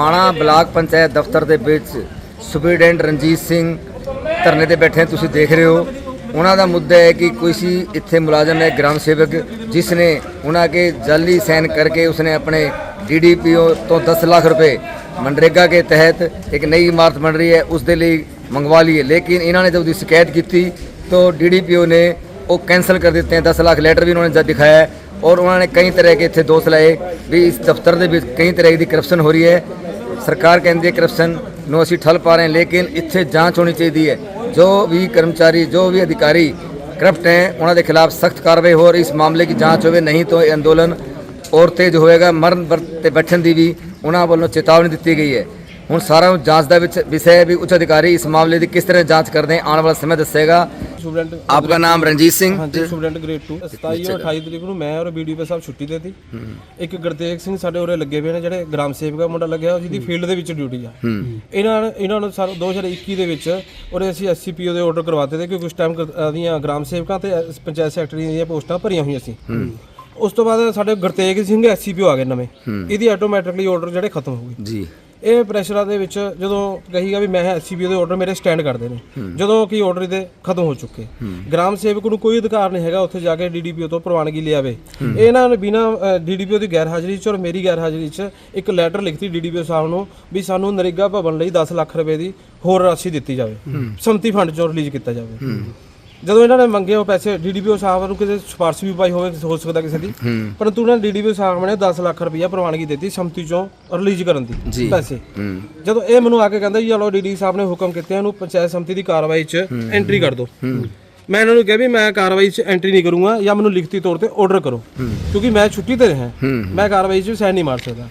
ਮਾਣਾ block panchayat ਦਫ਼ਤਰ ਦੇ ਵਿੱਚ ਸੁਪਰਡੈਂਟ ਰਣਜੀਤ ਸਿੰਘ ਧਰਨੇ ਤੇ ਬੈਠੇ ਤੁਸੀਂ ਦੇਖ ਰਹੇ ਹੋ। ਉਹਨਾਂ ਦਾ ਮੁੱਦਾ ਹੈ ਕਿ ਕੋਈ ਸੀ ਇੱਥੇ ਮੁਲਾਜ਼ਮ ਹੈ, ਗ੍ਰਾਮ ਸੇਵਕ, ਜਿਸ ਨੇ ਉਹਨਾਂ ਕੇ ਜਾਲੀ ਸੈਨ ਕਰਕੇ ਉਸਨੇ ਆਪਣੇ ਡੀਡੀਪੀਓ ਤੋਂ 10 ਲੱਖ ਰੁਪਏ ਮਨਰੇਗਾ ਕੇ ਤਹਿਤ ਇੱਕ ਨਈ ਇਮਾਰਤ ਬਣ ਰਹੀ ਹੈ, ਉਸ ਦੇ ਲਈ ਮੰਗਵਾ ਲਈ ਲੇਕਿਨ ਇਹਨਾਂ ਨੇ ਜਦ ਉਹਦੀ ਸ਼ਿਕਾਇਤ ਕੀਤੀ ਤਾਂ ਡੀਡੀਪੀਓ ਨੇ ਉਹ ਕੈਨਸਲ ਕਰ ਦਿੱਤੇ ਹੈ 10 ਲੱਖ ਲੈਟਰ ਵੀ ਉਹਨਾਂ ਨੇ ਜਦ ਦਿਖਾਇਆ ਔਰ ਉਹਨਾਂ ਨੇ ਕਈ ਤਰ੍ਹਾਂ ਦੇ ਇੱਥੇ ਦੋਸਤ ਲਾਏ ਵੀ ਇਸ ਦਫ਼ਤਰ ਦੇ ਵਿੱਚ ਕਈ ਤਰ੍ਹਾਂ ਦੀ ਕਰਪਸ਼ਨ ਹੋ ਰਹੀ ਹੈ। ਸਰਕਾਰ ਕਹਿੰਦੀ ਹੈ ਕਰਪਸ਼ਨ ਨੂੰ ਅਸੀਂ ਠੱਲ ਪਾ ਰਹੇ ਹਾਂ, ਲੇਕਿਨ ਇੱਥੇ ਜਾਂਚ ਹੋਣੀ ਚਾਹੀਦੀ ਹੈ। ਜੋ ਵੀ ਕਰਮਚਾਰੀ, ਜੋ ਵੀ ਅਧਿਕਾਰੀ ਕਰਪਟ ਹੈ, ਉਹਨਾਂ ਦੇ ਖਿਲਾਫ ਸਖਤ ਕਾਰਵਾਈ ਹੋ ਔਰ ਇਸ ਮਾਮਲੇ ਦੀ ਜਾਂਚ ਹੋਵੇ, ਨਹੀਂ ਤਾਂ ਇਹ ਅੰਦੋਲਨ ਔਰ ਤੇਜ਼ ਹੋਏਗਾ ਮਰਨ ਵਰਤ ਤੇ ਬੈਠਣ ਦੀ ਵੀ ਉਹਨਾਂ ਵੱਲੋਂ ਚੇਤਾਵਨੀ ਦਿੱਤੀ ਗਈ ਹੈ। ਹੁਣ ਸਾਰਾ ਜਾਂਚ ਦਾ ਵਿੱਚ ਵਿਸ਼ਾ ਹੈ ਵੀ ਉੱਚ ਅਧਿਕਾਰੀ ਇਸ ਮਾਮਲੇ ਦੀ ਕਿਸ ਤਰ੍ਹਾਂ ਜਾਂਚ ਕਰਦੇ ਆਉਣ ਵਾਲਾ ਸਮੇਂ ਦੱਸੇਗਾ। ਸਟੂਡੈਂਟ ਆਪਕਾ ਨਾਮ ਰਣਜੀਤ ਸਿੰਘ ਹਾਂਜੀ ਸਟੂਡੈਂਟ ਗ੍ਰੇਡ 2 27 ਔਰ 28 ਤਰੀਕ ਨੂੰ ਮੈਂ ਔਰ ਬੀਡੀਪੀ ਸਾਹਿਬ ਛੁੱਟੀ ਤੇ ਸੀ ਇੱਕ ਗੁਰਤੇਜ ਸਿੰਘ ਸਾਡੇ ਉਰੇ ਲੱਗੇ ਹੋਏ ਨੇ ਜਿਹੜੇ ਗ੍ਰਾਮ ਸੇਵਕ ਮੁੰਡਾ ਲੱਗਿਆ ਜਿਹਦੀ ਫੀਲਡ ਦੇ ਵਿੱਚ ਡਿਊਟੀ ਆ ਇਹਨਾਂ ਨੇ- ਇਹਨਾਂ ਨੂੰ ਸਾਲ 2021 ਦੇ ਵਿੱਚ ਉਰੇ ਅਸੀਂ ਐਸਸੀਪੀਓ ਦੇ ਆਰਡਰ ਕਰਵਾਤੇ ਤੇ ਕਿਉਂਕਿ ਉਸ ਟਾਈਮ ਦੀਆਂ ਗ੍ਰਾਮ ਸੇਵਕਾਂ ਤੇ ਪੰਚਾਇਤ ਸੈਕਟਰੀ ਦੀਆਂ ਪੋਸਟਾਂ ਭਰੀਆਂ ਹੋਈਆਂ ਸੀ ਉਸ ਤੋਂ ਬਾਅਦ ਸਾਡੇ ਗੁਰਤੇਜ ਸਿੰਘ ਐਸਸੀਪੀਓ ਆ ਗਏ ਨਵੇਂ ਇਹਦੀ ਆਟੋਮੈਟਿਕਲੀ ਆਰਡਰ ਜਿਹੜੇ ਖਤਮ ਹੋ ਗਏ ਜੀ ਇਹ ਪ੍ਰੈਸ਼ਰਾਂ ਦੇ ਵਿੱਚ ਜਦੋਂ ਕਹੀਗਾ ਵੀ ਮੈਂ ਐਸਸੀਬੀ ਦੇ ਆਰਡਰ ਮੇਰੇ ਸਟੈਂਡ ਕਰਦੇ ਨੇ। ਜਦੋਂ ਕਿ ਆਰਡਰ ਇਹਦੇ ਖਤਮ ਹੋ ਚੁੱਕੇ। ਗ੍ਰਾਮ ਸੇਵਕ ਨੂੰ ਕੋਈ ਅਧਿਕਾਰ ਨਹੀਂ ਹੈਗਾ ਉੱਥੇ ਜਾ ਕੇ ਡੀਡੀਪੀਓ ਤੋਂ ਪ੍ਰਵਾਨਗੀ ਲਿਆਵੇ। ਇਹਨਾਂ ਨੇ ਬਿਨਾ ਡੀਡੀਪੀਓ ਦੀ ਗੈਰ ਹਾਜ਼ਰੀ 'ਚ ਔਰ ਮੇਰੀ ਗੈਰ ਹਾਜ਼ਰੀ 'ਚ ਇੱਕ ਲੈਟਰ ਲਿਖਤੀ ਡੀਡੀਪੀਓ ਸਾਹਿਬ ਨੂੰ ਵੀ ਸਾਨੂੰ ਨਰੇਗਾ ਭਵਨ ਲਈ 10 ਲੱਖ ਰੁਪਏ ਦੀ ਹੋਰ ਰਾਸ਼ੀ ਦਿੱਤੀ ਜਾਵੇ। ਸੰਮਤੀ ਫੰਡ 'ਚੋਂ ਰਿਲੀਜ਼ ਕੀਤਾ ਜਾਵੇ। ਜਦੋਂ ਇਹਨਾਂ ਨੇ ਮੰਗੇ ਉਹ ਪੈਸੇ ਡੀਡੀਪੀਓ ਸਾਹਿਬ ਨੂੰ ਕਿਸੇ ਸਿਫਾਰਸ਼ ਵੀ ਪਾਈ ਹੋਵੇ ਹੋ ਸਕਦਾ ਕਿਸੇ ਦੀ। ਪਰੰਤੂ ਉਹਨਾਂ ਡੀਡੀਪੀਓ ਸਾਹਿਬ ਨੇ 10 ਲੱਖ ਰੁਪਈਆ ਪ੍ਰਵਾਨਗੀ ਦਿੱਤੀ ਸੰਮਤੀ ਚੋਂ ਰਿਲੀਜ਼ ਕਰਨ ਦੀ ਪੈਸੇ। ਜਦੋਂ ਇਹ ਮੈਨੂੰ ਆ ਕੇ ਕਹਿੰਦਾ ਜੀ ਚਲੋ ਡੀਡੀ ਸਾਹਿਬ ਨੇ ਹੁਕਮ ਕੀਤੇ ਇਹਨੂੰ ਪੰਚਾਇਤ ਸੰਮਤੀ ਦੀ ਕਾਰਵਾਈ 'ਚ ਐਂਟਰੀ ਕਰ ਦਿਓ। ਮੈਂ ਇਹਨਾਂ ਨੂੰ ਕਿਹਾ ਵੀ ਮੈਂ ਕਾਰਵਾਈ 'ਚ ਐਂਟਰੀ ਨਹੀਂ ਕਰੂੰਗਾ ਜਾਂ ਮੈਨੂੰ ਲਿਖਤੀ ਤੌਰ ਤੇ ਆਰਡਰ ਕਰੋ। ਕਿਉਂਕਿ ਮੈਂ ਛੁੱਟੀ ਤੇ ਰਿਹਾ। ਮੈਂ ਕਾਰਵਾਈ 'ਚ ਸਾਈਨ ਨਹੀਂ ਮਾਰ ਸਕਦਾ।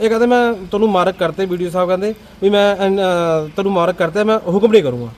ਇਹ ਕਹਿੰਦੇ ਮੈਂ ਤੁਹਾਨੂੰ ਮਾਰਕ ਕਰਤੇ ਵੀਡੀਓ ਸਾਹਿਬ ਕਹਿੰਦੇ ਵੀ ਮੈਂ ਤੁਹਾਨੂੰ ਮਾਰਕ ਕਰਤੇ ਮੈਂ ਹੁਕਮ ਨਹੀਂ ਕਰੂੰਗਾ।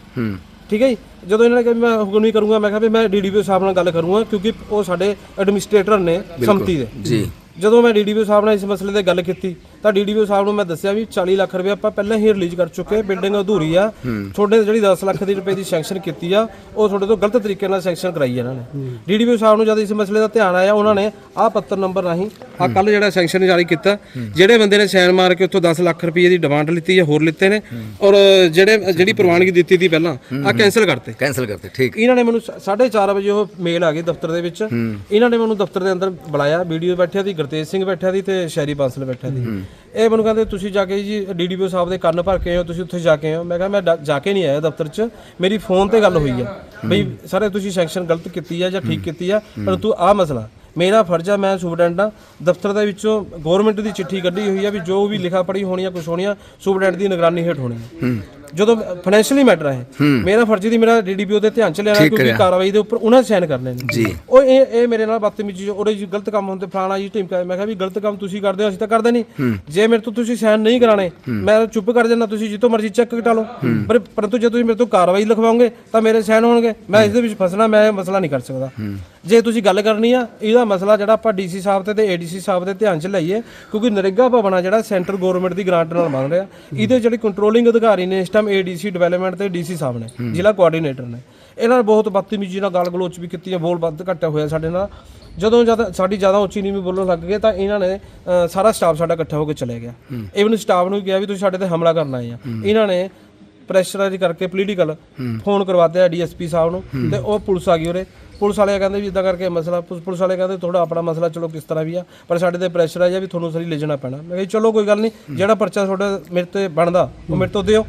ਠੀਕ ਹੈ ਜੀ? ਜਦੋਂ ਇਹਨਾਂ ਨੇ ਕਿਹਾ ਵੀ ਮੈਂ ਹੁਕਮ ਨਹੀਂ ਕਰੂੰਗਾ ਮੈਂ ਕਿਹਾ ਵੀ ਮੈਂ ਡੀਡੀਪੀਓ ਸਾਹਿਬ ਨਾਲ ਗੱਲ ਕਰੂੰਗਾ ਕਿਉਂਕਿ ਉਹ ਸਾਡੇ ਐਡਮਿਨਿਸਟ੍ਰੇਟਰ ਨੇ ਸੰਮਤੀ ਦੇ। ਜੀ। ਜਦੋਂ ਮੈਂ ਡੀਡੀਪੀਓ ਸਾਹਿਬ ਨਾਲ ਇਸ ਮਸਲੇ ਤੇ ਗੱਲ ਕੀਤੀ ਤਾਂ ਡੀਡੀਪੀਓ ਸਾਹਿਬ ਨੂੰ ਮੈਂ ਦੱਸਿਆ ਵੀ 40 ਲੱਖ ਰੁਪਏ ਆਪਾਂ ਪਹਿਲਾਂ ਹੀ ਰਿਲੀਜ਼ ਕਰ ਚੁੱਕੇ ਬਿਲਡਿੰਗ ਅਧੂਰੀ ਆ। ਤੁਹਾਡੇ ਜਿਹੜੀ 10 ਲੱਖ ਦੀ ਰੁਪਏ ਦੀ ਸੈਂਕਸ਼ਨ ਕੀਤੀ ਆ ਉਹ ਤੁਹਾਡੇ ਤੋਂ ਗਲਤ ਤਰੀਕੇ ਨਾਲ ਸੈਂਕਸ਼ਨ ਕਰਾਈ ਇਹਨਾਂ ਨੇ। ਡੀਡੀਪੀਓ ਸਾਹਿਬ ਨੂੰ ਜਦ ਇਸ ਮਸਲੇ ਦਾ ਧਿਆਨ ਆਇਆ ਉਹਨਾਂ ਨੇ ਆਹ ਪੱਤਰ ਨੰਬਰ ਰਾਹੀਂ ਆ ਕੱਲ ਜਿਹੜਾ ਸੈਂਕਸ਼ਨ ਜਾਰੀ ਕੀਤਾ ਜਿਹੜੇ ਬੰਦੇ ਨੇ ਸਾਈਨ ਮਾਰ ਕੇ ਉੱਥੋਂ 10 ਲੱਖ ਰੁਪਏ ਦੀ ਡਿਮਾਂਡ ਲਿੱਤੀ ਹੈ ਹੋਰ ਲਿੱਤੇ ਨੇ ਔਰ ਜਿਹੜੇ ਜਿਹੜੀ ਪ੍ਰਵਾਨਗੀ ਦਿੱਤੀ ਸੀ ਪਹਿਲਾਂ ਆ ਕੈਨਸਲ ਕਰਤੇ। ਕੈਂਸਲ ਕਰਤੇ ਠੀਕ। ਇਹਨਾਂ ਨੇ ਮੈਨੂੰ 4:30 ਵਜੇ ਉਹ ਮੇਲ ਆ ਗਈ ਦਫ਼ਤਰ ਦੇ ਵਿੱਚ। ਇਹਨਾਂ ਨੇ ਮੈਨੂੰ ਦਫ਼ਤਰ ਦੇ ਅੰਦਰ ਬੁਲਾਇਆ ਵੀਡੀਓ ਬੈਠਿਆ ਸੀ ਗੁਰਤੇਜ ਸਿੰਘ ਬੈਠਿਆ ਸੀ ਤੇ ਸ਼ੈਰੀ ਬਾਂਸਲ ਬੈਠਿਆ ਸੀ। ਇਹ ਮੈਨੂੰ ਕਹਿੰਦੇ ਤੁਸੀਂ ਜਾ ਕੇ ਜੀ ਡੀਡੀਪੀਓ ਸਾਹਿਬ ਦੇ ਕੰਨ ਭਰ ਕੇ ਆਏ ਹੋ ਤੁਸੀਂ ਉੱਥੇ ਜਾ ਕੇ ਆਏ ਹੋ ਮੈਂ ਕਿਹਾ ਮੈਂ ਡਾ- ਜਾ ਕੇ ਨਹੀਂ ਆਇਆ ਦਫ਼ਤਰ 'ਚ। ਮੇਰੀ ਫੋਨ ਤੇ ਗੱਲ ਹੋਈ ਆ। ਬਈ ਸਾਰੇ ਤੁਸੀਂ ਸੈਂਕਸ਼ਨ ਗਲਤ ਕੀਤੀ ਆ ਜਾਂ ਠੀਕ ਕੀਤੀ ਆ ਪਰੰਤੂ ਆਹ ਮਸਲਾ। ਮੇਰਾ ਫਰਜ਼ ਆ ਮੈਂ ਸੁਪਰਡੈਂਟ ਆ। ਦਫ਼ਤਰ ਦੇ ਵਿੱਚੋਂ ਗਵਰਨਮੈਂਟ ਦੀ ਚਿੱਠੀ ਕੱਢੀ ਹੋਈ ਆ ਵੀ ਜੋ ਵੀ ਲਿਖਾ ਪੜੀ ਹੋਣੀ ਆ ਕੁਝ ਹੋਣੀ ਆ ਸੁਪਰਡੈਂਟ ਦੀ ਨਿਗਰਾਨੀ ਹੇਠ ਹੋਣੀ ਆ। ਜਦੋਂ ਫਾਈਨੈਂਸ਼ੀਅਲੀ ਮੈਟਰ ਹੈ। ਮੇਰਾ ਫਰਜ਼ ਦੀ ਮੇਰਾ ਡੀਡੀਪੀਓ ਦੇ ਧਿਆਨ ਚ ਲਿਆਣਾ ਕਿਉਂਕਿ ਕਾਰਵਾਈ ਦੇ ਉੱਪਰ ਉਹਨਾਂ ਸਾਈਨ ਕਰਨੇ ਨੇ ਜੀ। ਉਹ ਇਹ ਇਹ ਮੇਰੇ ਨਾਲ ਬਦਤਮੀਜੀ ਉਹਦੇ ਜੀ ਗਲਤ ਕੰਮ ਹੁੰਦੇ ਫਲਾਣਾ ਜੀ ਟੀਮ ਮੈਂ ਕਿਹਾ ਵੀ ਗਲਤ ਕੰਮ ਤੁਸੀਂ ਕਰਦੇ ਹੋ ਅਸੀਂ ਤਾਂ ਕਰਦੇ ਨਹੀਂ। ਜੇ ਮੇਰੇ ਤੋਂ ਤੁਸੀਂ ਸਾਈਨ ਨਹੀਂ ਕਰਾਣੇ ਮੈਂ ਚੁੱਪ ਕਰ ਜਾਣਾ ਤੁਸੀਂ ਜਿੱਤੋਂ ਮਰਜ਼ੀ ਚੈੱਕ ਕਟਾ ਲਓ। ਪਰ ਪਰੰਤੂ ਜੇ ਤੁਸੀਂ ਮੇਰੇ ਤੋਂ ਕਾਰਵਾਈ ਲਿਖਵਾਓਗੇ ਤਾਂ ਮੇਰੇ ਸਾਈਨ ਹੋਣਗੇ। ਮੈਂ ਇਸ ਦੇ ਵਿੱਚ ਫਸਣਾ ਮੈਂ ਮਸਲਾ ਨਹੀਂ ਕਰ ਸਕਦਾ। ਜੇ ਤੁਸੀਂ ਗੱਲ ਕਰਨੀ ਆ ਇਹਦਾ ਮਸਲਾ ਜਿਹੜਾ ਆਪਾਂ ਡੀਸੀ ਸਾਹਿਬ ਤੇ ਤੇ ਏਡੀਸੀ ਸਾਹਿਬ ਦੇ ਧਿਆਨ ਚ ਲਈਏ ਕਿਉਂਕਿ ਨਰੇਗਾ ਭਵਨ ਆ ਜਿਹੜਾ ਸੈਂਟਰ ਗਵਰਨਮੈਂਟ ਦੀ ਗ੍ਰਾਂਟ ਨਾਲ ਬਣ ਰਿਹਾ। ਇਹਦੇ ਜਿਹੜੇ ਕੰਟਰੋਲਿੰਗ ਅਧਿਕਾਰੀ ਨੇ ਇਸ ਟਾਈਮ ਏਡੀਸੀ ਡਿਵੈਲਪਮੈਂਟ ਤੇ ਡੀਸੀ ਸਾਹਿਬ ਨੇ ਜ਼ਿਲ੍ਹਾ ਕੋਆਰਡੀਨੇਟਰ ਨੇ। ਇਹਨਾਂ ਨੇ ਬਹੁਤ ਬਦਤਮੀਜ਼ੀ ਨਾਲ ਗਾਲ ਗਲੋਚ ਵੀ ਕੀਤੀ ਹੈ ਬੋਲ ਵੱਧ ਘੱਟ ਹੋਇਆ ਸਾਡੇ ਨਾਲ। ਜਦੋਂ ਜਦ ਸਾਡੀ ਜ਼ਿਆਦਾ ਉੱਚੀ ਨੀਵੀਂ ਬੋਲਣ ਲੱਗ ਗਏ ਤਾਂ ਇਹਨਾਂ ਨੇ ਸਾਰਾ ਸਟਾਫ ਸਾਡਾ ਇਕੱਠਾ ਹੋ ਕੇ ਚਲੇ ਗਿਆ। ਇਵਨ ਸਟਾਫ ਨੂੰ ਕਿਹਾ ਵੀ ਤੁਸੀਂ ਸਾਡੇ ਤੇ ਹਮਲਾ ਕਰਨ ਆਏ ਆ। ਇਹਨਾਂ ਨੇ ਪ੍ਰੈਸ਼ਰਾਈਜ਼ ਕਰਕੇ ਪੋਲੀਟੀਕਲ ਫੋਨ ਕਰਵਾਤੇ ਆ ਡੀਐਸਪੀ ਸਾਹਿਬ ਨੂੰ ਤੇ ਉਹ ਪੁਲਿਸ ਆ ਗਈ ਉਰੇ। ਪੁਲਿਸ ਵਾਲੇ ਕਹਿੰਦੇ ਵੀ ਇਦਾਂ ਕਰਕੇ ਮਸਲਾ ਪੁਲਿਸ ਪੁਲਿਸ ਵਾਲੇ ਕਹਿੰਦੇ ਥੋੜਾ ਆਪਣਾ ਮਸਲਾ ਚਲੋ ਕਿਸ ਤਰ੍ਹਾਂ ਵੀ ਆ ਪਰ ਸਾਡੇ ਤੇ ਪ੍ਰੈਸ਼ਰ ਆ ਜਾਂ ਵੀ ਤੁਹਾਨੂੰ ਸਰੀ ਲੈ ਜਾਣਾ ਪੈਣਾ। ਮੈਂ ਕਿਹਾ ਜੀ ਚਲੋ ਕੋਈ ਗੱਲ ਨਹੀਂ ਜਿਹੜਾ ਪਰਚਾ ਤੁਹਾਡਾ ਮੇਰੇ ਤੇ ਬਣਦਾ ਉਹ ਮੇਰੇ ਤੋਂ ਦਿਓ।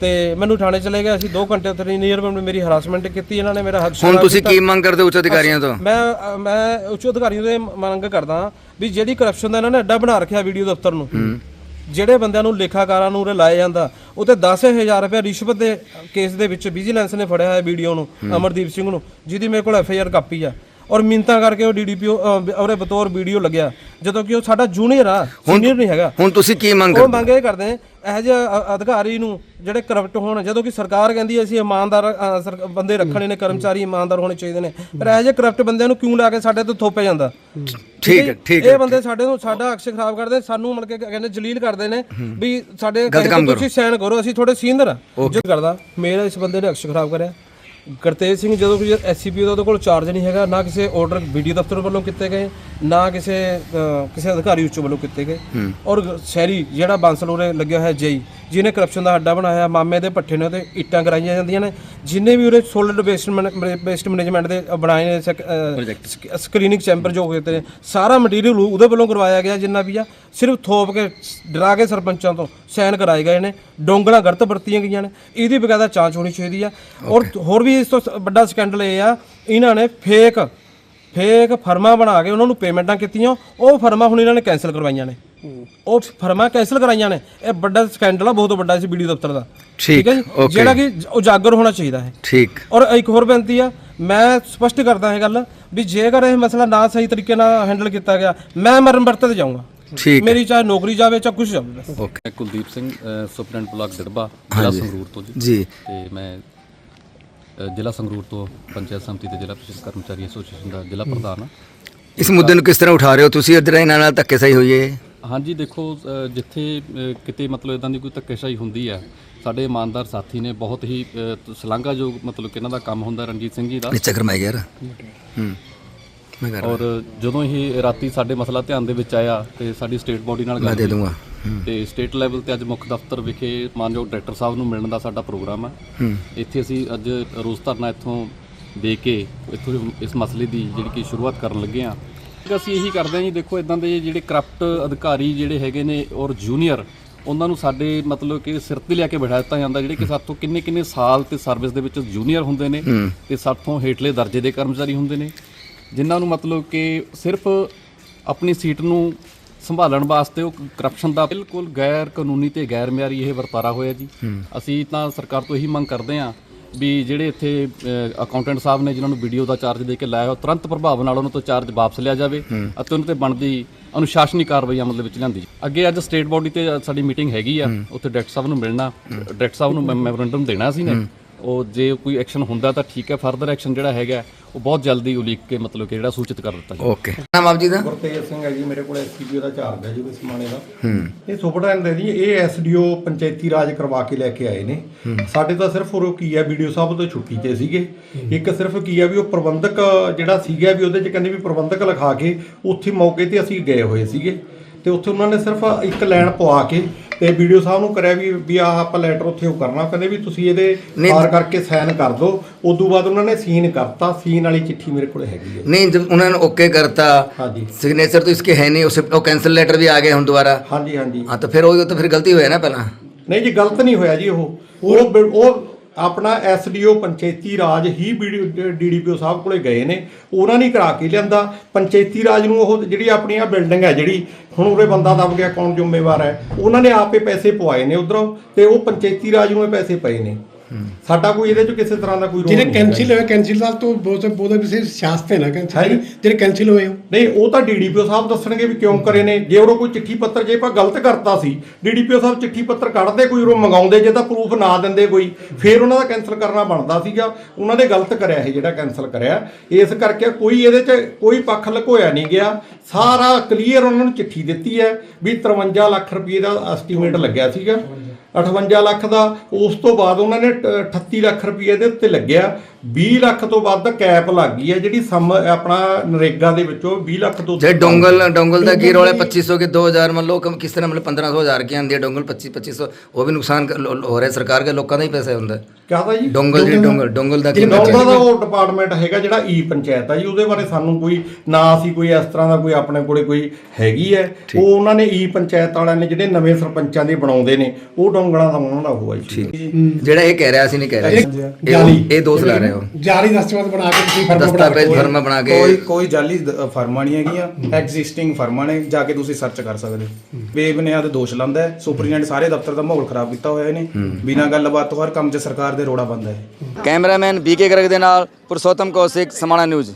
ਤੇ ਮੈਨੂੰ ਥਾਣੇ ਚਲੇ ਗਏ ਅਸੀਂ 2 ਘੰਟੇ ਉੱਥੇ ਨੀਅਰ ਮੇਰੀ ਹਰਾਸਮੈਂਟ ਕੀਤੀ ਇਹਨਾਂ ਨੇ ਮੇਰਾ ਹੱਕ ਹੁਣ ਤੁਸੀਂ ਕੀ ਮੰਗ ਕਰਦੇ ਉੱਚ ਅਧਿਕਾਰੀਆਂ ਤੋਂ? ਮੈਂ ਮੈਂ ਉੱਚ ਅਧਿਕਾਰੀਆਂ ਤੋਂ ਮੰਗ ਕਰਦਾ ਵੀ ਜਿਹੜੀ ਕਰਪਸ਼ਨ ਦਾ ਇਹਨਾਂ ਨੇ ਅੱਡਾ ਬਣਾ ਰੱਖਿਆ ਵੀਡੀਓ ਦਫ਼ਤਰ ਨੂੰ ਜਿਹੜੇ ਬੰਦਿਆਂ ਨੂੰ ਲੇਖਾਕਾਰਾਂ ਨੂੰ ਉਰੇ ਲਾਇਆ ਜਾਂਦਾ ਉਹ ਤੇ 10000 ਰੁਪਏ ਰਿਸ਼ਵਤ ਦੇ ਕੇਸ ਦੇ ਵਿੱਚ ਵਿਜੀਲੈਂਸ ਨੇ ਫੜਿਆ ਹੈ ਵੀਡੀਓ ਨੂੰ ਅਮਰਦੀਪ ਸਿੰਘ ਨੂੰ ਜਿਹਦੀ ਮੇਰੇ ਕੋਲ ਐਫ ਆਈ ਆਰ ਕਾਪੀ ਆ। ਔਰ ਮਿੰਤਾ ਕਰਕੇ ਉਹ ਡੀਡੀਪੀਓ ਉਹਰੇ ਬਤੌਰ ਵੀਡੀਓ ਲੱਗਿਆ। ਜਦੋਂ ਕਿ ਉਹ ਸਾਡਾ ਜੂਨੀਅਰ ਆ ਸੀਨੀਅਰ ਨਹੀਂ ਹੈਗਾ। ਹੁਣ ਤੁਸੀਂ ਕੀ ਮੰਗ ਉਹ ਮੰਗ ਇਹ ਕਰਦੇ ਇਹ ਜਿਹੇ ਅਧਿਕਾਰੀ ਨੂੰ ਜਿਹੜੇ ਕਰਪਟ ਹੋਣ ਜਦੋਂ ਕਿ ਸਰਕਾਰ ਕਹਿੰਦੀ ਹੈ ਅਸੀਂ ਇਮਾਨਦਾਰ ਬੰਦੇ ਰੱਖਣੇ ਨੇ ਕਰਮਚਾਰੀ ਇਮਾਨਦਾਰ ਹੋਣੇ ਚਾਹੀਦੇ ਨੇ। ਪਰ ਇਹ ਜਿਹੇ ਕਰਪਟ ਬੰਦਿਆਂ ਨੂੰ ਕਿਉਂ ਲਾ ਕੇ ਸਾਡੇ ਤੋਂ ਥੋਪਿਆ ਜਾਂਦਾ? ਠੀਕ ਹੈ ਠੀਕ ਇਹ ਬੰਦੇ ਸਾਡੇ ਨੂੰ ਸਾਡਾ ਅਕਸ਼ ਖਰਾਬ ਕਰਦੇ ਸਾਨੂੰ ਮਤਲਬ ਕਿ ਕਹਿੰਦੇ ਜਲੀਲ ਕਰਦੇ ਨੇ ਵੀ ਸਾਡੇ ਤੁਸੀਂ ਸਾਈਨ ਕਰੋ ਅਸੀਂ ਥੋੜੇ ਸੀਨੀਅਰ ਆ। ਜੋ ਕਰਦਾ ਮੇਰਾ ਇਸ ਬੰਦੇ ਨੇ ਅਕਸ਼ ਖਰਾਬ ਕਰਿਆ। ਗੁਰਤੇਜ ਸਿੰਘ ਜਦੋਂ ਕਿ ਐਸਸੀਪੀ ਦਾ ਉਹਦੇ ਕੋਲ ਚਾਰਜ ਨਹੀਂ ਹੈਗਾ ਨਾ ਕਿਸੇ ਆਰਡਰ ਵੀਡੀਓ ਦਫ਼ਤਰ ਵੱਲੋਂ ਕੀਤੇ ਗਏ ਨਾ ਕਿਸੇ ਅ, ਕਿਸੇ ਅਧਿਕਾਰੀ ਉੱਚ ਵੱਲੋਂ ਕੀਤੇ ਗਏ। ਔਰ ਸ਼ਹਿਰੀ ਜਿਹੜਾ ਬਾਂਸਲ ਉਰੇ ਲੱਗਿਆ ਹੋਇਆ ਜੇਈ ਜਿਹਨੇ ਕਰਪਸ਼ਨ ਦਾ ਅੱਡਾ ਬਣਾਇਆ ਮਾਮੇ ਦੇ ਪੱਠੇ ਨੇ ਉਹਦੇ ਇੱਟਾਂ ਕਰਾਈਆਂ ਜਾਂਦੀਆਂ ਨੇ। ਜਿੰਨੇ ਵੀ ਉਰੇ ਸੋਲਿਡ ਵੇਸਟ ਵੇਸਟ ਮੈਨੇਜਮੈਂਟ ਦੇ ਬਣਾਏ ਨੇ ਸਕਰੀਨਿੰਗ ਚੈਂਬਰ ਜੋ ਹੋਏ ਤੇ ਸਾਰਾ ਮਟੀਰੀਅਲ ਉਹਦੇ ਵੱਲੋਂ ਕਰਵਾਇਆ ਗਿਆ ਜਿੰਨਾ ਵੀ ਆ। ਸਿਰਫ ਥੋਪ ਕੇ ਡਰਾ ਕੇ ਸਰਪੰਚਾਂ ਤੋਂ ਸਾਈਨ ਕਰਾਏ ਗਏ ਨੇ। ਡੋਂਗਲਾਂ ਗਲਤ ਵਰਤੀਆਂ ਗਈਆਂ ਨੇ। ਇਹਦੀ ਬਕਾਇਦਾ ਜਾਂਚ ਹੋਣੀ ਚਾਹੀਦੀ ਆ। ਔਰ ਹੋਰ ਵੀ ਇਸ ਤੋਂ ਸ- ਵੱਡਾ ਸਕੈਂਡਲ ਇਹ ਆ ਇਹਨਾਂ ਨੇ ਫੇਕ ਫੇਕ ਫਰਮਾਂ ਬਣਾ ਕੇ ਉਹਨਾਂ ਨੂੰ ਪੇਮੈਂਟਾਂ ਕੀਤੀਆਂ। ਉਹ ਫਰਮਾਂ ਹੁਣ ਇਹਨਾਂ ਨੇ ਕੈਨਸਲ ਕਰਵਾਈਆਂ ਨੇ। ਉਹ ਫਰਮਾਂ ਕੈਨਸਲ ਕਰਾਈਆਂ ਨੇ। ਇਹ ਵੱਡਾ ਸਕੈਂਡਲ ਆ ਬਹੁਤ ਵੱਡਾ ਇਸ ਵੀਡੀਓ ਦਫ਼ਤਰ ਦਾ। ਠੀਕ, ਹੈ ਜੀ? okay। ਜਿਹੜਾ ਕਿ ਉਜਾਗਰ ਹੋਣਾ ਚਾਹੀਦਾ ਹੈ। ਠੀਕ। ਔਰ ਇੱਕ ਹੋਰ ਬੇਨਤੀ ਆ ਮੈਂ ਸਪਸ਼ਟ ਕਰਦਾ ਇਹ ਗੱਲ ਵੀ ਜੇਕਰ ਇਹ ਮਸਲਾ ਨਾ ਸਹੀ ਤਰੀਕੇ ਨਾਲ ਹੈਂਡਲ ਕੀਤਾ ਗਿਆ ਮੈਂ ਮਰਨ ਵਰਤੇ ਤੇ ਜਾਊਂਗਾ। ਠੀਕ ਮੇਰੀ ਚਾਹੇ ਨੌਕਰੀ ਜਾਵੇ ਚਾਹੇ ਕੁਝ ਜਾਵੇ ਬਸ। ਓਕੇ ਮੈਂ ਕੁਲਦੀਪ ਸਿੰਘ ਅ, ਸੁਪਰਡੈਂਟ ਬਲਾਕ ਦਿੜਬਾ ਜ਼ਿਲ੍ਹਾ ਸੰਗਰੂਰ ਤੋਂ ਜੀ। ਜੀ। ਤੇ ਮੈਂ ਅ, ਜ਼ਿਲ੍ਹਾ ਸੰਗਰੂਰ ਤੋਂ ਪੰਚਾਇਤ ਸਮਿਤੀ ਤੇ ਜ਼ਿਲ੍ਹਾ ਪ੍ਰਸ਼ਾਸਨ ਕਰਮਚਾਰੀ ਐਸੋਸੀਏਸ਼ਨ ਦਾ ਜ਼ਿਲ੍ਹਾ ਪ੍ਰਧਾਨ ਹਾਂ ਇਸ ਮੁੱਦੇ ਨੂੰ ਕਿਸ ਤਰ੍ਹਾਂ ਉਠਾ ਰਹੇ ਹੋ ਤੁਸੀਂ? ਇੱਧਰ ਇਹਨਾਂ ਨਾਲ ਧੱਕੇਸ਼ਾਹੀ ਹੋਈ ਹੈ ਹਾਂਜੀ ਦੇਖੋ ਅ, ਜਿੱਥੇ ਅ, ਕਿਤੇ ਮਤਲਬ ਇਦਾਂ ਦੀ ਕੋਈ ਧੱਕੇਸ਼ਾਹੀ ਹੁੰਦੀ ਹੈ ਸਾਡੇ ਇਮਾਨਦਾਰ ਸਾਥੀ ਨੇ ਬਹੁਤ ਹੀ ਅ, ਸ਼ਲਾਘਾਯੋਗ ਮਤਲਬ ਕਿ ਇਹਨਾਂ ਦਾ ਕੰਮ ਹੁੰਦਾ ਰਣਜੀਤ ਸਿੰਘ ਜੀ ਦਾ। ਨੀਚੇ ਕਰਮਾਈ ਯਾਰ। ਹੂੰ। ਮੈਂ ਕਰ ਔਰ ਜਦੋਂ ਇਹ ਰਾਤੀ ਸਾਡੇ ਮਸਲਾ ਧਿਆਨ ਦੇ ਵਿੱਚ ਆਇਆ ਤੇ ਸਾਡੀ ਸਟੇਟ ਬੋਡੀ ਨਾਲ ਮੈਂ ਗੱਲ ਦੇ ਦੂੰਗਾ ਤੇ ਸਟੇਟ ਲੈਵਲ ਤੇ ਅੱਜ ਮੁੱਖ ਦਫ਼ਤਰ ਵਿਖੇ ਮਾਨਯੋਗ ਡਾਇਰੈਕਟਰ ਸਾਹਿਬ ਨੂੰ ਮਿਲਣ ਦਾ ਸਾਡਾ ਪ੍ਰੋਗਰਾਮ ਹੈ। ਹੂੰ। ਇੱਥੇ ਅਸੀਂ ਅੱਜ ਰੋਜ਼ ਧਰਨਾ ਇੱਥੋਂ ਦੇ ਕੇ ਇੱਥੋਂ ਇਸ ਮਸਲੇ ਦੀ ਜਿਹੜੀ ਕਿ ਸ਼ੁਰੂਆਤ ਕਰਨ ਲੱਗੇ ਹਾਂ। ਅਸੀਂ ਇਹੀ ਕਰਦੇ ਹਾਂ ਜੀ ਦੇਖੋ ਇਦਾਂ ਦੇ ਜਿਹੜੇ ਕਰਪਟ ਅਧਿਕਾਰੀ ਜਿਹੜੇ ਹੈਗੇ ਨੇ ਔਰ ਜੂਨੀਅਰ ਉਹਨਾਂ ਨੂੰ ਸਾਡੇ ਮਤਲਬ ਕਿ ਸਿਰ ਤੇ ਲਿਆ ਕੇ ਬਿਠਾ ਦਿੱਤਾ ਜਾਂਦਾ ਜਿਹੜੇ ਕਿ ਸਾਥੋਂ ਕਿੰਨੇ ਕਿੰਨੇ ਸਾਲ ਤੇ ਸਰਵਿਸ ਦੇ ਵਿੱਚ ਜੂਨੀਅਰ ਹੁੰਦੇ ਨੇ ਤੇ ਸਾਥੋਂ ਹੇਠਲੇ ਦਰਜੇ ਦੇ ਕਰਮਚਾਰੀ ਹੁੰਦੇ ਨੇ ਜਿਨ੍ਹਾਂ ਨੂੰ ਮਤਲਬ ਕਿ ਸਿਰਫ ਆਪਣੀ ਸੀਟ ਨੂੰ ਸੰਭਾਲਣ ਵਾਸਤੇ ਉਹ ਕਰਪਸ਼ਨ ਦਾ ਬਿਲਕੁਲ ਗੈਰ ਕਾਨੂੰਨੀ ਤੇ ਗੈਰ ਮਿਆਰੀ ਇਹ ਵਰਤਾਰਾ ਹੋਇਆ ਜੀ। ਅਸੀਂ ਤਾਂ ਸਰਕਾਰ ਤੋਂ ਇਹੀ ਮੰਗ ਕਰਦੇ ਹਾਂ ਵੀ ਜਿਹੜੇ ਇੱਥੇ ਅਕਾਊਂਟੈਂਟ ਸਾਹਿਬ ਨੇ ਜਿਨ੍ਹਾਂ ਨੂੰ ਵੀਡੀਓ ਦਾ ਚਾਰਜ ਦੇ ਕੇ ਲਾਇਆ ਹੋ ਤੁਰੰਤ ਪ੍ਰਭਾਵ ਨਾਲ ਉਹਨਾਂ ਤੋਂ ਚਾਰਜ ਵਾਪਸ ਲਿਆ ਜਾਵੇ ਅਤੇ ਉਹਨਾਂ ਤੇ ਬਣਦੀ ਅਨੁਸ਼ਾਸਨੀ ਕਾਰਵਾਈ ਅਮਲ ਦੇ ਵਿੱਚ ਲਿਆਂਦੀ ਅੱਗੇ ਅੱਜ ਸਟੇਟ ਬੋਡੀ ਤੇ ਸਾਡੀ ਮੀਟਿੰਗ ਹੈਗੀ ਆ ਉੱਥੇ ਡਾਇਰੈਕਟਰ ਸਾਹਿਬ ਨੂੰ ਮਿਲਣਾ ਡਾਇਰੈਕਟਰ ਸਾਹਿਬ ਨੂੰ ਮੈਮੋਰੈਂਡਮ ਦੇਣਾ ਸੀ ਨੇ। ਉਹ ਜੇ ਕੋਈ ਐਕਸ਼ਨ ਹੁੰਦਾ ਤਾਂ ਠੀਕ ਹੈ ਫਰਦਰ ਐਕਸ਼ਨ ਜਿਹੜਾ ਹੈਗਾ ਉਹ ਬਹੁਤ ਜਲਦੀ ਉਲੀਕ ਕੇ ਮਤਲਬ ਕਿ ਜਿਹੜਾ ਸੂਚਿਤ ਕਰ ਦਿੱਤਾ ਜਾਵੇ ਓਕੇ ਨਾਮ ਆਪ ਜੀ ਦਾ? ਗੁਰਤੇਜ ਸਿੰਘ ਹੈ ਜੀ ਮੇਰੇ ਕੋਲ ਐਸਪੀਓ ਦਾ ਚਾਰਜ ਹੈ ਜੀ ਇਸ ਸਮਾਣੇ ਦਾ। ਇਹ ਸੁਪਰਡੈਂਟ ਦੇ ਜੀ ਇਹ ਐਸਡੀਓ ਪੰਚਾਇਤੀ ਰਾਜ ਕਰਵਾ ਕੇ ਲੈ ਕੇ ਆਏ ਨੇ। ਸਾਡੇ ਤਾਂ ਸਿਰਫ ਉਹ ਕੀ ਹੈ ਵੀਡੀਓ ਸਾਹਿਬ ਤੋਂ ਛੁੱਟੀ ਤੇ ਸੀਗੇ। ਇੱਕ ਸਿਰਫ ਕੀ ਆ ਵੀ ਉਹ ਪ੍ਰਬੰਧਕ ਜਿਹੜਾ ਸੀਗਾ ਵੀ ਉਹਦੇ ਚ ਕਹਿੰਦੇ ਵੀ ਪ੍ਰਬੰਧਕ ਲਿਖਾ ਕੇ ਉੱਥੇ ਮੌਕੇ ਤੇ ਅਸੀਂ ਗਏ ਹੋਏ ਸੀਗੇ। ਤੇ ਉੱਥੇ ਉਹਨਾਂ ਨੇ ਸਿਰਫ ਇੱਕ ਲਾਈਨ ਪਵਾ ਕੇ ਤੇ ਵੀਡੀਓ ਸਾਹਿਬ ਨੂੰ ਕਰਿਆ ਵੀ ਵੀ ਆਹ ਆਪਾਂ ਲੈਟਰ ਉੱਥੇ ਉਹ ਕਰਨਾ ਕਹਿੰਦੇ ਵੀ ਤੁਸੀਂ ਇਹਦੇ ਨਹੀਂ। ਪਾਰ ਕਰਕੇ ਸਾਈਨ ਕਰ ਦਿਓ ਉਦੋਂ ਬਾਅਦ ਉਹਨਾਂ ਨੇ ਸੀਨ ਕਰਤਾ ਸੀਨ ਵਾਲੀ ਚਿੱਠੀ ਮੇਰੇ ਕੋਲ ਹੈਗੀ ਹੈ नहीं जब उन्होंने ओके करता ਹਾਂਜੀ सिग्नेचर तो इसके है नहीं उसे वो कैंसिल लेटर भी आ गए हम दोबारा ਹਾਂਜੀ ਹਾਂਜੀ हाँ तो फिर वो तो फिर गलती हुई है ना पहला ਨਹੀਂ ਜੀ ਗਲਤ ਨਹੀਂ ਹੋਇਆ ਜੀ ਉਹ ਉਹ ਬਿ- ਉਹ ਆਪਣਾ ਐਸਡੀਓ ਪੰਚਾਇਤੀ ਰਾਜ ਹੀ ਡੀਡੀਪੀਓ ਸਾਹਿਬ ਕੋਲੇ ਗਏ ਨੇ, ਉਹਨਾਂ ਨੇ ਕਰਾ ਕੇ ਲਿਆਂਦਾ। ਪੰਚਾਇਤੀ ਰਾਜ ਨੂੰ ਉਹ ਜਿਹੜੀ ਆਪਣੀ ਆ ਬਿਲਡਿੰਗ ਹੈ, ਜਿਹੜੀ ਹੁਣ ਉਰੇ ਬੰਦਾ ਦੱਬ ਗਿਆ ਕੌਣ ਜ਼ਿੰਮੇਵਾਰ ਹੈ, ਉਹਨਾਂ ਨੇ ਆਪੇ ਪੈਸੇ ਪਵਾਏ ਨੇ ਉਧਰੋਂ ਤੇ ਉਹ ਪੰਚਾਇਤੀ ਰਾਜ ਨੂੰ ਇਹ ਪੈਸੇ ਪਏ ਨੇ। ਸਾਡਾ ਕੋਈ ਇਹਦੇ ਚ ਕਿਸੇ ਤਰ੍ਹਾਂ ਦਾ ਕੋਈ ਰੋਲ ਜਿਹੜੇ ਕੈਂਸਲ ਹੋਏ ਕੈਂਸਲ ਦਾ ਤੋਂ ਬਹੁਤ ਬਹੁਤ ਵਿਸ਼ੇਸ਼ ਸ਼ਾਸਤ ਹੈ ਨਾ ਹਾਂਜੀ। ਜਿਹੜੇ ਕੈਂਸਲ ਹੋਏ ਨਹੀਂ ਉਹ ਤਾਂ ਡੀਡੀਪੀਓ ਸਾਹਿਬ ਦੱਸਣਗੇ ਵੀ ਕਿਉਂ ਕਰੇ ਨੇ। ਜੇ ਉਹ ਕੋਈ ਚਿੱਠੀ ਪੱਤਰ ਜੇ ਆਪਾਂ ਗਲਤ ਕਰਤਾ ਸੀ ਡੀਡੀਪੀਓ ਸਾਹਿਬ ਚਿੱਠੀ ਪੱਤਰ ਕੱਢਦੇ ਕੋਈ ਉਹ ਮੰਗਾਉਂਦੇ ਜੇ ਤਾਂ ਪ੍ਰੂਫ ਨਾ ਦਿੰਦੇ ਕੋਈ ਫਿਰ ਉਹਨਾਂ ਦਾ ਕੈਨਸਲ ਕਰਨਾ ਬਣਦਾ ਸੀਗਾ। ਉਹਨਾਂ ਨੇ ਗਲਤ ਕਰਿਆ ਇਹ ਜਿਹੜਾ ਕੈਨਸਲ ਕਰਿਆ। ਇਸ ਕਰਕੇ ਕੋਈ ਇਹਦੇ 'ਚ ਕੋਈ ਪੱਖ ਲੁਕੋਇਆ ਨਹੀਂ ਗਿਆ। ਸਾਰਾ ਕਲੀਅਰ ਉਹਨਾਂ ਨੂੰ ਚਿੱਠੀ ਦਿੱਤੀ ਹੈ ਵੀ 53 ਲੱਖ ਰੁਪਏ ਦਾ ਐਸਟੀਮੇਟ ਲੱਗਿਆ ਸੀਗਾ। 58 ਲੱਖ ਦਾ, ਉਸ ਤੋਂ ਬਾਅਦ ਉਹਨਾਂ ਨੇ ਟ- 38 ਲੱਖ ਰੁਪਏ ਦੇ ਉੱਤੇ ਲੱਗਿਆ। 20 ਲੱਖ ਤੋਂ ਵੱਧ ਕੈਪ ਲੱਗ ਗਈ ਹੈ ਜਿਹੜੀ ਸਮ ਆਪਣਾ ਨਰੇਗਾ ਦੇ ਵਿੱਚੋਂ 20 ਲੱਖ ਤੋਂ ਜੇ ਡੋਂਗਲ ਡੋਂਗਲ ਦਾ ਕੀ ਰੋਲ 2500 ਕੇ 2000 ਮੰਨ ਲਓ ਕਿਸ ਤਰ੍ਹਾਂ ਮਤਲਬ 1500 ਹਜ਼ਾਰ ਕੀ ਆਂਦੀ ਹੈ ਡੋਂਗਲ 25 2500 ਉਹ ਵੀ ਨੁਕਸਾਨ ਹੋ ਰਿਹਾ ਸਰਕਾਰ ਦੇ ਲੋਕਾਂ ਦਾ ਹੀ ਪੈਸਾ ਹੁੰਦਾ। ਕਹਦਾ ਜੀ? ਡੋਂਗਲ ਜੀ ਡੋਂਗਲ ਡੋਂਗਲ ਦਾ ਕੀ ਡੋਂਗਲ ਦਾ ਉਹ ਡਿਪਾਰਟਮੈਂਟ ਹੈਗਾ ਜਿਹੜਾ ਈ ਪੰਚਾਇਤ ਆ ਜੀ ਉਹਦੇ ਬਾਰੇ ਸਾਨੂੰ ਕੋਈ ਨਾ ਅਸੀਂ ਕੋਈ ਇਸ ਤਰ੍ਹਾਂ ਦਾ ਕੋਈ ਆਪਣੇ ਕੋਲੇ ਕੋਈ ਹੈਗੀ ਹੈ। ਉਹ ਉਹਨਾਂ ਨੇ ਈ ਪੰਚਾਇਤ ਵਾਲਿਆਂ ਨੇ ਜਿਹੜੇ ਨਵੇਂ ਸਰਪੰਚਾਂ ਦੇ ਬਣਾਉਂਦੇ ਨੇ ਉਹ ਡੋਂਗਲਾਂ ਦਾ ਉਹਨਾਂ ਦਾ ਹੋਇਆ ਜੀ। ਜਿਹੜਾ ਇਹ ਕਹਿ ਰਿਹਾ ਸੀ ਨਹੀਂ ਕਹਿ ਰਹੇ। ਇਹ ਦੋਸ਼ ਲਾ ਰਹੇ। ਰਹੇ ਹੋ। ਜਾਰੀ ਦਸਤਾਵੇਜ਼ ਬਣਾ ਕੇ ਤੁਸੀਂ ਫਰਮ ਬਣਾ ਦਸਤਾਵੇਜ਼ ਫਰਮਾ ਬਣਾ ਕੇ ਕੋਈ ਕੋਈ ਜਾਲੀ ਦ- ਫਰਮਾਂ ਨਹੀਂ ਹੈਗੀਆਂ ਐਗਜ਼ਿਸਟਿੰਗ ਫਰਮਾਂ ਨੇ ਜਾ ਕੇ ਤੁਸੀਂ ਸਰਚ ਕਰ ਸਕਦੇ ਹੋ। ਬੇਬੁਨਿਆਦ ਦੋਸ਼ ਲਾਉਂਦਾ ਹੈ। ਸੁਪਰੀਡੈਂਟ ਸਾਰੇ ਦਫ਼ਤਰ ਦਾ ਮਾਹੌਲ ਖਰਾਬ ਕੀਤਾ ਹੋਇਆ ਇਹਨੇ। ਬਿਨਾਂ ਗੱਲਬਾਤ ਤੋਂ ਹਰ ਕੰਮ 'ਚ ਸਰਕਾਰ ਦੇ ਰੋੜਾ ਬੰਦਾ ਹੈ। ਕੈਮਰਾਮੈਨ ਬੀਕੇ ਗਰਗ ਦੇ ਨਾਲ ਪੁਰਸ਼ੋਤਮ ਕੌਸ਼ਿਕ ਸਮਾਣਾ ਨਿਊਜ਼।